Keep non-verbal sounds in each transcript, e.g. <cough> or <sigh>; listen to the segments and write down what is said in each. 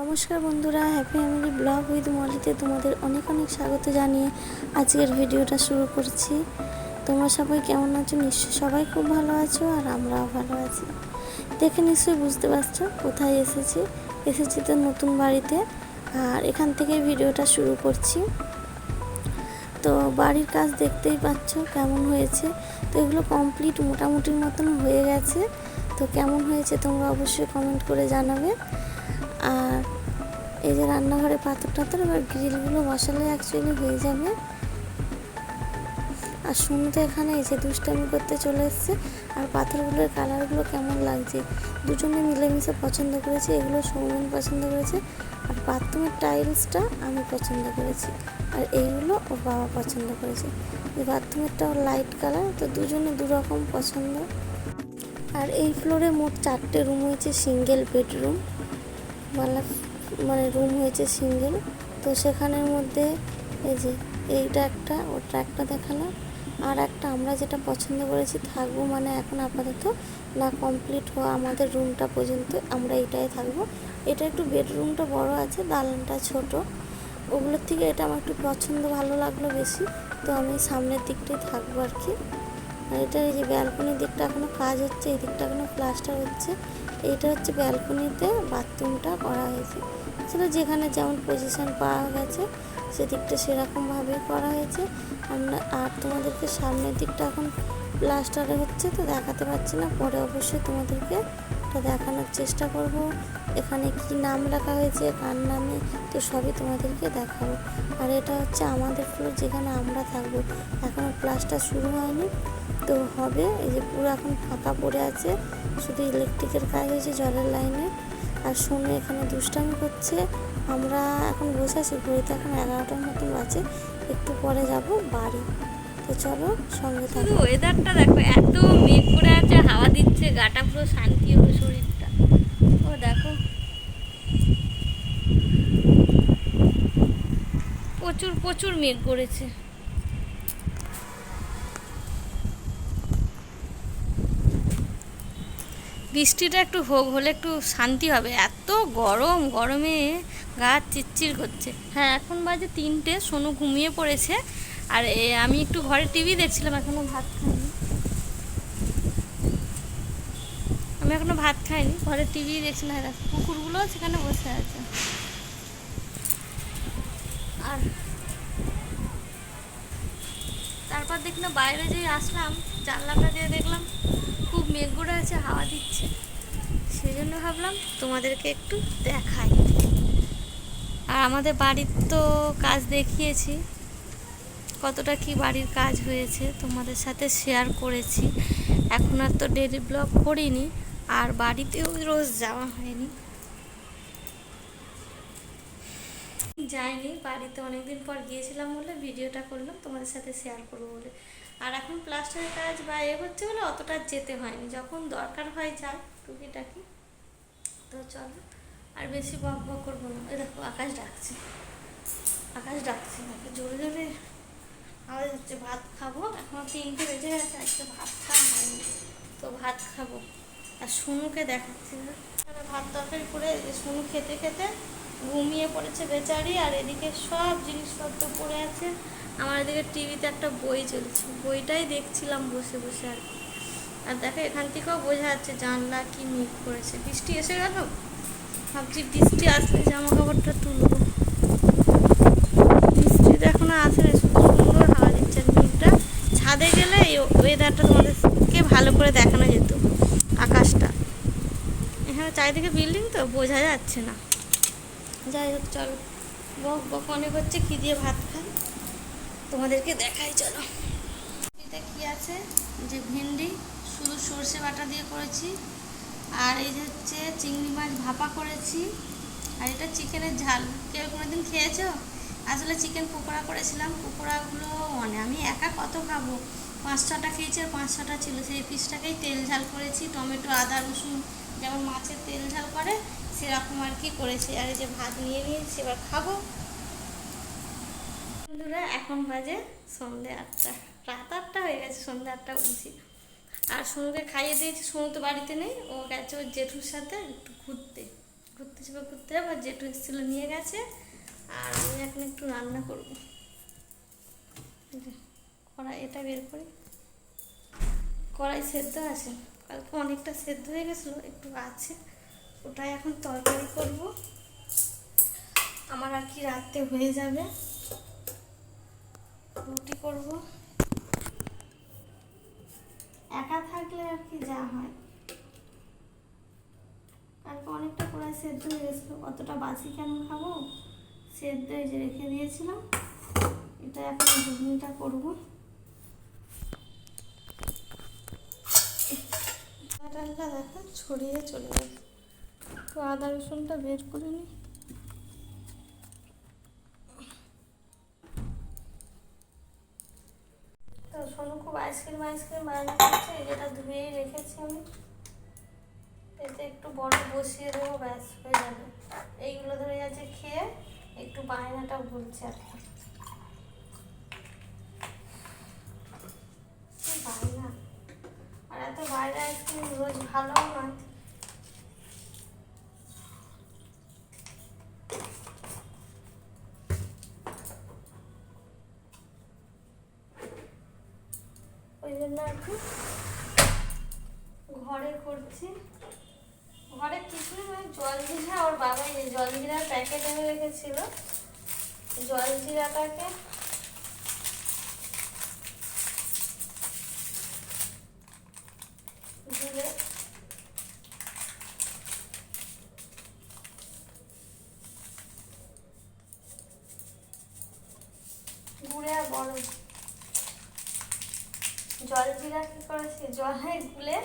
নমস্কার বন্ধুরা happy family blog with মলিতে তোমাদের অনেক অনেক স্বাগত জানিয়ে আজকের ভিডিওটা শুরু করছি। তোমরা সবাই কেমন আছো? নিশ্চয়ই সবাই খুব ভালো আছো আর আমরাও ভালো আছি। দেখে নিশ্চয়ই বুঝতে পারছ কোথায় এসেছি। এসেছি তো নতুন বাড়িতে আর এখান থেকে ভিডিওটা শুরু করছি। তো বাড়ির কাজ দেখতেই পাচ্ছ কেমন হয়েছে। তো এগুলো কমপ্লিট মোটামুটির মতন হয়ে গেছে। তো কেমন হয়েছে তোমরা অবশ্যই কমেন্ট করে জানাবে। আর এই যে রান্নাঘরে পাথর টাথর, এবার গ্রিলগুলো বসালে অ্যাকচুয়ালি হয়ে যাবে। আর শুনু তো এখানে এসে দুষ্টামি করতে চলে এসছে, আর পাথরগুলোর কালারগুলো কেমন লাগছে? দুজনে মিলেমিশে পছন্দ করেছে, এগুলো সৌমেন পছন্দ করেছে, আর বাথরুমের টাইলসটা আমি পছন্দ করেছি, আর এইগুলো ওর বাবা পছন্দ করেছে। এই বাথরুমেরটা লাইট কালার তো দুজনে দু রকম পছন্দ। আর এই ফ্লোরে মোট চারটে রুম হয়েছে সিঙ্গেল বেডরুম বালা মানে রুম হয়েছে সিঙ্গেল। তো সেখানের মধ্যে এই যে, এইটা একটা, ওটা একটা দেখালাম। আর একটা আমরা যেটা পছন্দ করেছি, থাকব মানে এখন আপাতত না কমপ্লিট হওয়া আমাদের রুমটা পর্যন্ত আমরা এইটাই থাকব। এটা একটু বেডরুমটা বড় আছে, দালানটা ছোট। ওগুলোর থেকে এটা আমার একটু পছন্দ, ভালো লাগল বেশি। তো আমি সামনের দিকটাই থাকব আর কি। এটা এই যে ব্যালকনির দিকটা এখনও কাজ হচ্ছে, এই দিকটা এখনও প্লাস্টার হচ্ছে। এইটা হচ্ছে ব্যালকনিতে বাথরুমটা করা হয়েছে। আসলে যেখানে যেমন পজিশন পাওয়া গেছে, সেদিকটা সেরকমভাবেই করা হয়েছে। আমরা, আর তোমাদেরকে সামনের দিকটা এখন প্লাস্টারে হচ্ছে, তো দেখাতে পারছি না। পরে অবশ্যই তোমাদেরকে এটা দেখানোর চেষ্টা করব। এখানে কি নাম লেখা হয়েছে, কার নামে, তো সবই তোমাদেরকে দেখাবো। আর এটা হচ্ছে আমাদের ফ্লোর যেখানে আমরা থাকব। এখনও প্লাস্টার শুরু হয়নি। তো হবে। এই যে পুরো এখন ফাঁকা পড়ে আছে। শুধু ইলেকট্রিকের কাজ হয়েছে জলের লাইনে আর শুনে, এখানে দুষ্টামি করছে। আমরা এখন বসে আছি, ঘড়িতে এখন এগারোটার মতন আছে একটু পরে যাব বাড়ি। তো চলো, সঙ্গে থাকো। ওয়েদারটা দেখো, এত মেঘ করে আছে, হাওয়া দিচ্ছে, গাটা পুরো শান্তি হবে শরীরটা। ও, দেখো। প্রচুর প্রচুর মেঘ করেছে। বৃষ্টিটা একটু হোক, হলে একটু শান্তি হবে। এত গরম, গরমে গা চিরচির করছে। হ্যাঁ এখন বাজে তিনটে, সোনু ঘুমিয়ে পড়েছে। আর আমি একটু ঘরে টিভি দেখছিলাম, এখনও ভাত খাইনি। আমি এখনও ভাত খাইনি, ঘরে টিভি দেখছিলাম। হ্যাঁ কুকুরগুলো সেখানে বসে আছে। আর তারপর দেখলাম বাইরে যে আসলাম, জানলাটা দিয়ে দেখলাম মেঘ করে আছে, হাওয়া দিচ্ছে। সেই জন্য ভাবলাম তোমাদেরকে একটু দেখাই। আর আমাদের বাড়ির তো কাজ দেখিয়েছি। কতটা কি বাড়ির কাজ হয়েছে তোমাদের সাথে শেয়ার করেছি। এখন আর তো ডেলি ব্লগ করিনি, আর বাড়িতেও রোজ যাওয়া হয়নি। যাইনি, বাড়িতে অনেকদিন পর গিয়েছিলাম বলে ভিডিওটা করলাম, তোমাদের সাথে শেয়ার করব বলে। আর এখন প্লাস্টারের কাজ বা এ হচ্ছে বলে অতটা যেতে হয়নি। যখন দরকার হয় যায় টুকিটাকি। তো চলো, আর বেশি বক বক করব না। এই দেখো, আকাশ ডাকছে। আকাশ ডাকছে। আমাকে জোরে জোরে আওয়াজ হচ্ছে ভাত খাব। এখন তিনটে বেজে গেছে, আজকে ভাত খাওয়া হয়নি। তো ভাত খাব। আর সোনুকে দেখাচ্ছি। না ভাত তরকারি করে সোনু খেতে খেতে ঘুমিয়ে পড়েছে বেচারি, আর এদিকে সব জিনিসপত্র পড়ে আছে। আমার এদিকে টিভিতে একটা বই চলছে। বইটাই দেখছিলাম বসে বসে আর কি। আর দেখো, এখান থেকেও বোঝা যাচ্ছে জানলা কি মেঘ করেছে। বৃষ্টি এসে গেল? ভাবছি বৃষ্টি আসলে জামা কাপড়টা তুলবো বৃষ্টিটা এখনও আসেনি, শুধু সুন্দর হাওয়া দিচ্ছে। মেঘটা ছাদে গেলে এই ওয়েদারটা তোমাদেরকে ভালো করে দেখানো যেত, আকাশটা। এখানে চারিদিকে বিল্ডিং তো, বোঝা যাচ্ছে না। যাই হোক, চলো। বক বক অনেক হচ্ছে কী দিয়ে ভাত খাই তোমাদেরকে দেখাই, চলো। এটা কি আছে? যে ভেন্ডি, শুধু সর্ষে বাটা দিয়ে করেছি। আর এই যে হচ্ছে চিংড়ি মাছ ভাপা করেছি। আর এটা চিকেনের ঝাল। কেউ কোনোদিন খেয়েছো? আসলে চিকেন পকোড়া করেছিলাম। পকোড়াগুলো মানে আমি একা কত খাব? পাঁচ ছটা খেয়েছি আর পাঁচ ছটা ছিল। সেই পিসটাকেই তেল ঝাল করেছি। টমেটো, আদা, রসুন যেমন মাছের তেল ঝাল করে, সেরকম আর কি করেছি। আর এই যে ভাত নিয়ে নিয়েছি, এবার খাব। বন্ধুরা, এখন বাজে সন্ধে আটটা। রাত আটটা হয়ে গেছে, সন্ধে আটটা বলছি। আর সোনুকে খাইয়ে দিয়েছি, সোনু তো বাড়িতে নেই, ও গেছে ওর জেঠুর সাথে একটু ঘুরতে। ঘুরতে যাব ঘুরতে যাব জেঠু এসেছিল, নিয়ে গেছে। আর আমি এখন একটু রান্না করব। কড়াই, এটা বের করি। কড়াই সেদ্ধ আছে। কালকে অনেকটা সেদ্ধ হয়ে গেছিল, একটু আছে। ওটাই এখন তরকারি করব। আমার আর কি রাত্রে হয়ে যাবে। রুটি করব। একা থাকলে আর কি যা হয়। কালকে অনেকটা কড়াই সেদ্ধ হয়ে গেছিল অতটা বাসি কেন খাব? সেদ্ধ এই যে রেখে দিয়েছিলাম। এটা এখন ঘুগনিটা করব। ছড়িয়ে চলে গেছে তো আদা রসুনটা বের করে নিই আইসক্রিম আইসক্রিম বানানো এই যেটা ধুয়েই রেখেছি আমি। এতে একটু বড় বসিয়ে দেবো, ব্যাস হয়ে যাবে। এইগুলো ধরে যাচ্ছে খেয়ে একটু বায়নাটা ভুলছে আর কি কি বায়না আর এত বাইরে আইসক্রিম রোজ ভালো নয় ওই জন্য কি ঘরে করছি। ঘরে কিছুই নয় জল জিরা ওর বাবা এই জল জিরার প্যাকেট এনে রেখেছিল। জল জিরাটাকে গুলে আর বরফ জল জিরা কি করেছি? জলে গুলে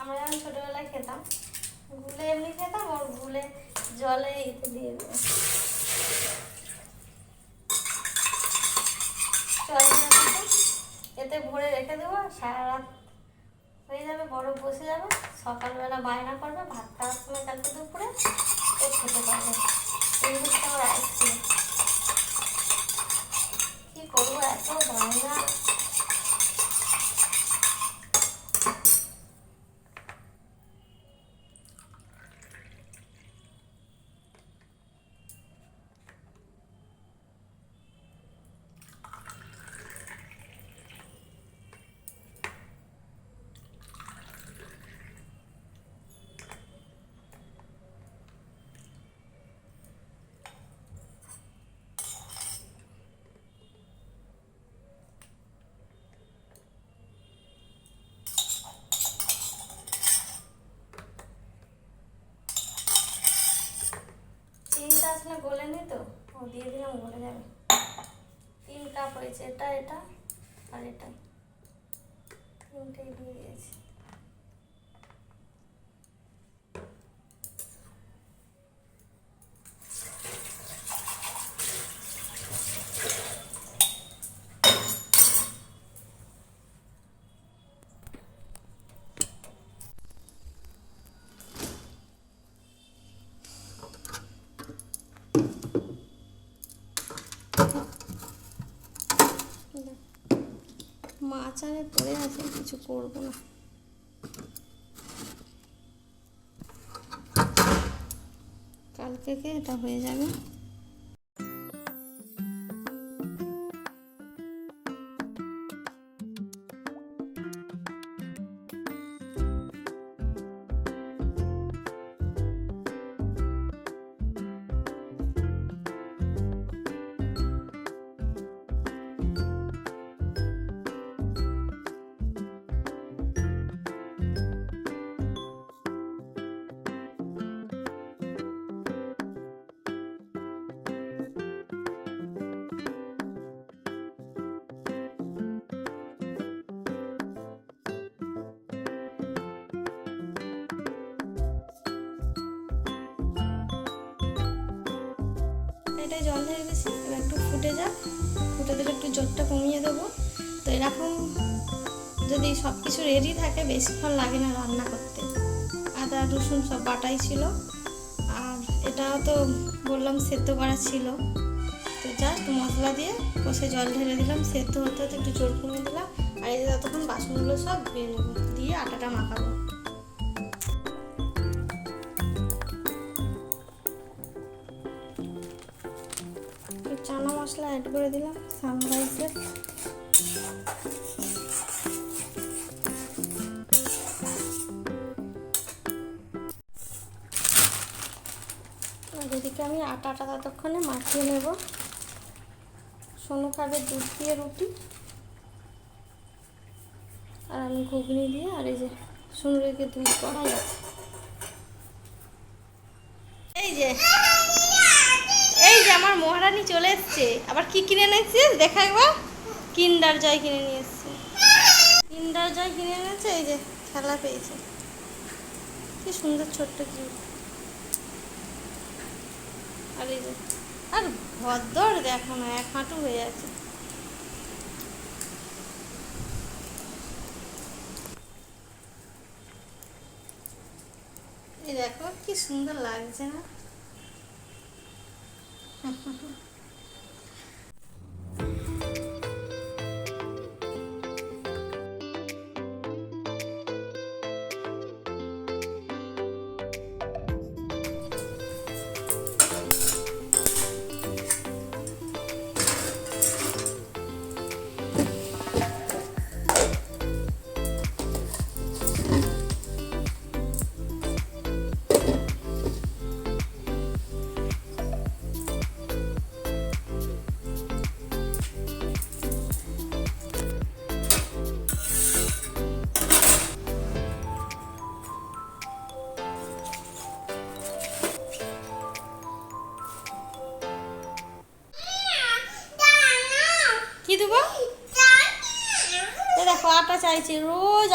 আমরা যখন ছোটোবেলায় খেতাম, গুলে এমনি খেতাম ওর গুলে জলে দিয়ে দেবো এতে ভরে রেখে দেবো, সারা রাত হয়ে যাবে, বরফ বসে যাবে, সকালবেলা বায়না করবে, ভাত খাওয়ার সময় কালকে দুপুরে ও খেতে পারবে। এই হচ্ছে আমার আইসক্রিম কি করব এত বায়না চিনিটা আসলে তো? ও দিয়ে দিলাম গলে যাবে। তিন কাপ হয়েছে এটা এটা আর এটা তিনটেই দিয়ে দিয়েছি আরে পড়ে আছে কিছু করব না। কালকে এটা হয়ে যাবে? এটাই জল ঢেলে দিয়েছি এবার একটু ফুটে যাক, ফুটে দিলে একটু জলটা কমিয়ে দেবো। তো এরকম যদি সব কিছু রেডি থাকে বেশিক্ষণ লাগে না রান্না করতে। আদা, রসুন সব বাটাই ছিল। আর এটাও তো বললাম সেদ্ধ করা ছিল। তো জাস্ট মশলা দিয়ে কষে জল ঢেলে দিলাম, সেদ্ধ হতে হতে একটু জোর কমিয়ে দিলাম। আর এই ততক্ষণ বাসনগুলো সব দিয়ে আটাটা মাখাবো। মশলা অ্যাড করে দিলাম সানরাইসের আর এদিকে আমি আটাটা ততক্ষণে মাখিয়ে নেব। সোনু খাবে দুধ দিয়ে রুটি। আর আমি ঘুগনি দিয়ে, আর এই যে সোনুরেকে দুধ করাই আছে এই যে এই যে আমার চলে এসছে। আবার কি কিনে এনেছিস দেখা একবার। কিন্ডার জয় কিনে নিয়ে এসছে। কিন্ডার জয় কিনে এনেছে, এই যে খেলা পেয়েছে। কি সুন্দর ছোট্ট কি আর এই যে, আর ভদ্দর দেখো না, এক হাঁটু হয়ে আছে। দেখো, কি সুন্দর লাগছে না? <laughs>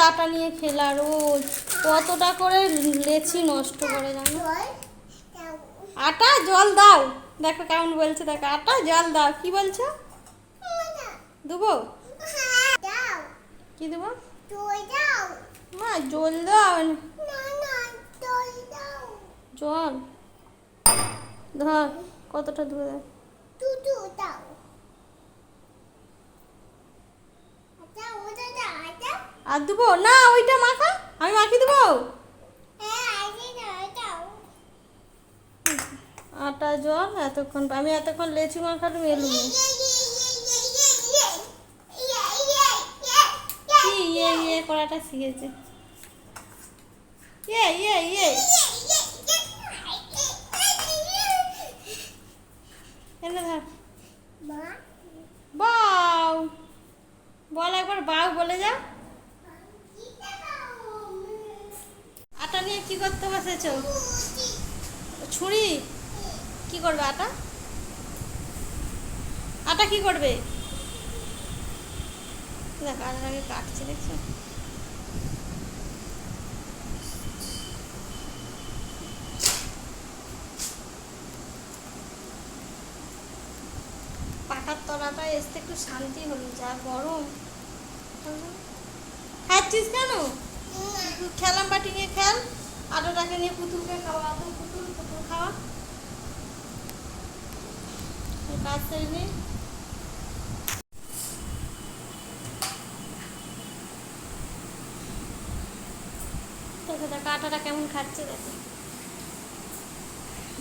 আটা নিয়ে খেলা রোজ। কতটা করে লেচি নষ্ট করে জানো? আটা, জল দাও। দেখো কেমন বলছে, দেখো। আটা, জল দাও। কি বলছো? দেবো? কি দেবো? মা, জল দাও। জল। ধর, কতটা ধরে আর দেবো? না ওইটা মাখা। আমি মাখিয়ে দেবো? আটা জল এতক্ষণ আমি এতক্ষণ লেচি মাখাটা মেলুনি কি ইয়ে ইয়ে করাটা শিখেছে। ইয়ে ইয়ে ইয়ে। এনে ধর। বাউ। বল একবার, বাউ বলে যা। আটা নিয়ে কি করতে বসেছ? ছুরি? কি করবে আটা? আটা কি করবে? দেখ, আটাটাকে কাটছে, দেখছ? এসতে একটু শান্তি হলো যা গরম। খাচ্ছিস কেন? খেলাম বাটি নিয়ে খেল আটাটাকে নিয়ে পুতুলকে খাওয়া আদৌ পুতুল পুতুল খাওয়া। কাজ সেরে নে। দেখো দেখো আটাটা কেমন খাচ্ছে দেখো।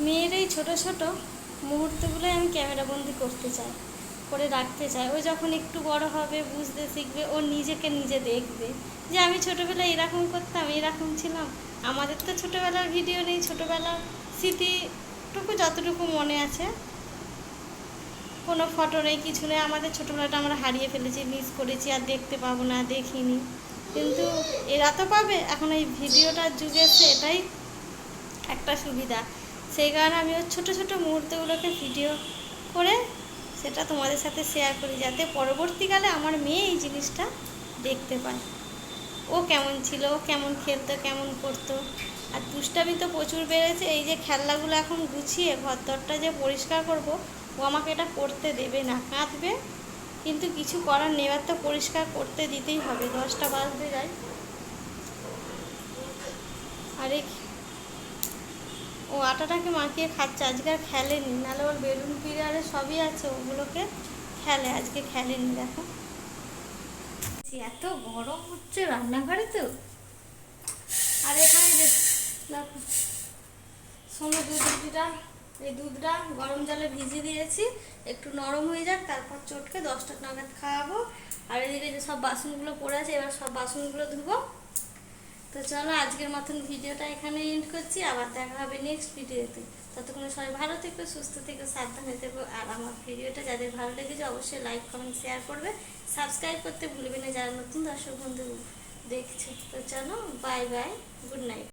মেয়ের এই ছোটো ছোটো মুহূর্তগুলোই আমি ক্যামেরা বন্দি করতে চাই। করে রাখতে চায়। ও যখন একটু বড় হবে, বুঝতে শিখবে, ও নিজেকে নিজে দেখবে। যে আমি ছোটোবেলায় এরকম করতাম, এরকম ছিলাম। আমাদের তো ছোটোবেলার ভিডিও নেই, ছোটোবেলার স্মৃতিটুকু যতটুকু মনে আছে, কোনো ফটো নেই, কিছু নেই। আমাদের ছোটোবেলাটা আমরা হারিয়ে ফেলেছি মিস করেছি, আর দেখতে পাবো না, দেখিনি। কিন্তু এরা তো পাবে। এখন এই ভিডিওটার যুগে এটাই একটা সুবিধা। সেই কারণে আমি ওর ছোটো ছোটো মুহূর্তগুলোকে ভিডিও করে সেটা তোমাদের সাথে শেয়ার করি যাতে পরবর্তীকালে আমার মেয়ে এই জিনিসটা দেখতে পায়। ও কেমন ছিল কেমন খেলতো, কেমন করতো। আর দুষ্টামি তো প্রচুর বেড়েছে, এই যে খেলনাগুলো এখন গুছিয়ে ঘর ঘরদরটা যে পরিষ্কার করব, ও আমাকে এটা করতে দেবে না, কাঁদবে। কিন্তু কিছু করার নেই, এবার তো পরিষ্কার করতে দিতেই হবে, দশটা বাজতে যায় আর ও আটাটাকে মাখিয়ে খাচ্ছে। আজকে আর খেলেনি। নাহলে ওর বেলুন পিরিয়ারে সবই আছে। ওগুলোকে খেলে। আজকে খেলেনি, দেখো। এত গরম হচ্ছে রান্নাঘরে তো। আর এখানে যে দেখো, সোনো দুধ রুটিটা, এই দুধটা গরম জলে ভিজিয়ে দিয়েছি। একটু নরম হয়ে যাক, তারপর চটকে দশটা নাগাদ খাওয়াবো। আর এদিকে যে সব বাসনগুলো পড়ে আছে, এবার সব বাসনগুলো ধুবো। তো চলো আজকের মতন ভিডিওটা এখানে এন্ড করছি, আবার দেখা হবে নেক্সট ভিডিওতে। ততক্ষণে সবাই ভালো থেকো, সুস্থ থেকো, সাবধানে থেকো, আর আমার ভিডিওটা যাদের ভালো লেগেছে অবশ্যই লাইক কমেন্ট শেয়ার করবে। সাবস্ক্রাইব করতে ভুলবে না যারা নতুন দর্শক বন্ধু দেখছে। তো চলো বাই বাই গুড নাইট